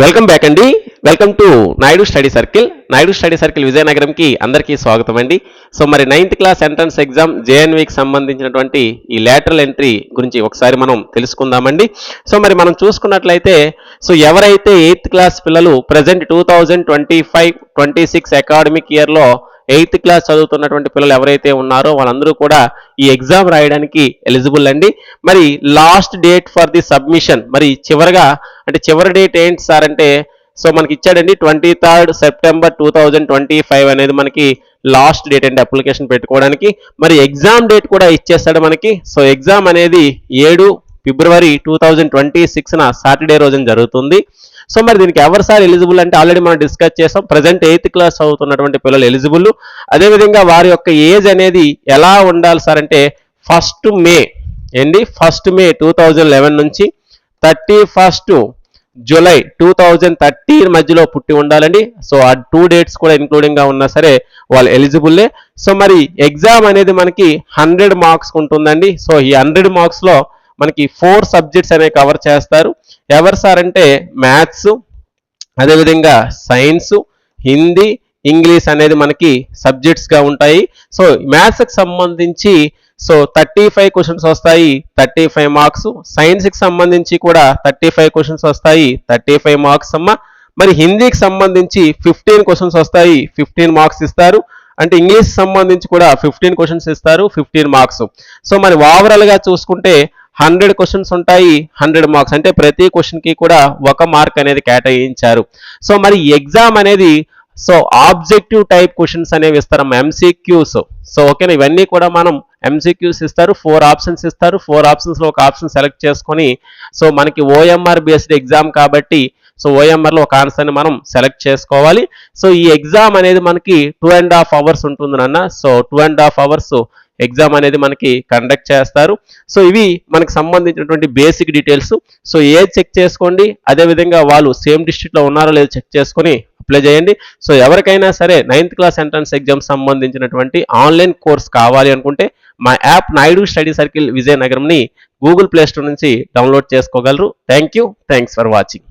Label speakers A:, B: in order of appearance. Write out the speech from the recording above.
A: Welcome back అండి. Welcome to Naidu study circle. Naidu study circle విజయనగరంకి అందరికీ స్వాగతం అండి. సో మరి నైన్త్ క్లాస్ ఎంట్రన్స్ ఎగ్జామ్ జేఎన్వికి సంబంధించినటువంటి ఈ లేటరల్ ఎంట్రీ గురించి ఒకసారి మనం తెలుసుకుందామండి. సో మరి మనం చూసుకున్నట్లయితే సో ఎవరైతే ఎయిత్ క్లాస్ పిల్లలు present two thousand twenty five twenty six academic ఇయర్లో ఎయిత్ క్లాస్ చదువుతున్నటువంటి పిల్లలు ఎవరైతే ఉన్నారో వాళ్ళందరూ కూడా ఈ ఎగ్జామ్ రాయడానికి ఎలిజిబుల్ అండి. మరి last date for the submission మరి చివరిగా అంటే చివరి డేట్ ఏంటి సార్ అంటే సో మనకి ఇచ్చాడండి twenty third September two thousand twenty five అనేది మనకి లాస్ట్ డేట్ అండి అప్లికేషన్ పెట్టుకోవడానికి. మరి ఎగ్జామ్ డేట్ కూడా ఇచ్చేస్తాడు మనకి. సో ఎగ్జామ్ అనేది ఏడు ఫిబ్రవరి టూ థౌజండ్ ట్వంటీ సిక్స్న సాటర్డే రోజున జరుగుతుంది. సో మరి దీనికి ఎవరు సార్ ఎలిజిబుల్ అంటే ఆల్రెడీ మనం డిస్కస్ చేసాం. ప్రజెంట్ ఎయిత్ క్లాస్ చదువుతున్నటువంటి పిల్లలు ఎలిజిబుల్ అదేవిధంగా వారి యొక్క ఏజ్ అనేది ఎలా ఉండాలి సార్ అంటే ఫస్ట్ మే ఏంటి? ఫస్ట్ మే టూ లెవెన్ నుంచి thirty first July two thousand thirteen మధ్యలో పుట్టి ఉండాలండి. సో ఆ టూ డేట్స్ కూడా ఇంక్లూడింగ్గా ఉన్నా సరే వాళ్ళు ఎలిజిబుల్లే సో మరి ఎగ్జామ్ అనేది మనకి హండ్రెడ్ మార్క్స్ ఉంటుందండి. సో ఈ హండ్రెడ్ మార్క్స్లో మనకి ఫోర్ సబ్జెక్ట్స్ అనేవి కవర్ చేస్తారు. ఎవరు సార్ అంటే మ్యాథ్స్ అదేవిధంగా సైన్స్ హిందీ ఇంగ్లీష్ అనేది మనకి సబ్జెక్ట్స్గా ఉంటాయి. సో మ్యాథ్స్కి సంబంధించి సో థర్టీ ఫైవ్ క్వశ్చన్స్ వస్తాయి థర్టీ ఫైవ్ మార్క్స్. సైన్స్కి సంబంధించి కూడా థర్టీ ఫైవ్ క్వశ్చన్స్ వస్తాయి థర్టీ ఫైవ్ మార్క్స్ అమ్మ. మరి హిందీకి సంబంధించి ఫిఫ్టీన్ క్వశ్చన్స్ వస్తాయి ఫిఫ్టీన్ మార్క్స్ ఇస్తారు. అంటే ఇంగ్లీష్ సంబంధించి కూడా ఫిఫ్టీన్ క్వశ్చన్స్ ఇస్తారు ఫిఫ్టీన్ మార్క్స్. సో మరి ఓవరాల్గా చూసుకుంటే హండ్రెడ్ క్వశ్చన్స్ ఉంటాయి హండ్రెడ్ మార్క్స్. అంటే ప్రతి క్వశ్చన్కి కూడా ఒక మార్క్ అనేది కేటాయించారు. సో మరి ఎగ్జామ్ అనేది సో ఆబ్జెక్టివ్ టైప్ క్వశ్చన్స్ అనేవి ఇస్తారు ఎంసీక్యూస్ సో ఓకేనా? ఇవన్నీ కూడా మనం ఎంసీక్యూస్ ఇస్తారు ఫోర్ ఆప్షన్స్ ఇస్తారు. ఫోర్ ఆప్షన్స్లో ఒక ఆప్షన్ సెలెక్ట్ చేసుకొని సో మనకి ఓఎంఆర్ బేస్డ్ ఎగ్జామ్ కాబట్టి సో ఓఎంఆర్లో ఒక ఆన్సర్ని మనం సెలెక్ట్ చేసుకోవాలి. సో ఈ ఎగ్జామ్ అనేది మనకి టూ అండ్ హాఫ్ అవర్స్ ఉంటుంది నాన్న. So two and half hours exam అనేది మనకి కండక్ట్ చేస్తారు. సో ఇవి మనకు సంబంధించినటువంటి బేసిక్ డీటెయిల్స్. సో ఏది చెక్ చేసుకోండి అదేవిధంగా వాళ్ళు సేమ్ డిస్ట్రిక్ట్లో ఉన్నారో లేదో చెక్ చేసుకొని అప్లై చేయండి. సో ఎవరికైనా సరే నైన్త్ క్లాస్ ఎంట్రన్స్ ఎగ్జామ్ సంబంధించినటువంటి ఆన్లైన్ కోర్స్ కావాలి అనుకుంటే మా యాప్ నాయుడు స్టడీ సర్కిల్ విజయనగరంని గూగుల్ ప్లేస్టోర్ నుంచి డౌన్లోడ్ చేసుకోగలరు. Thank you. Thanks for watching.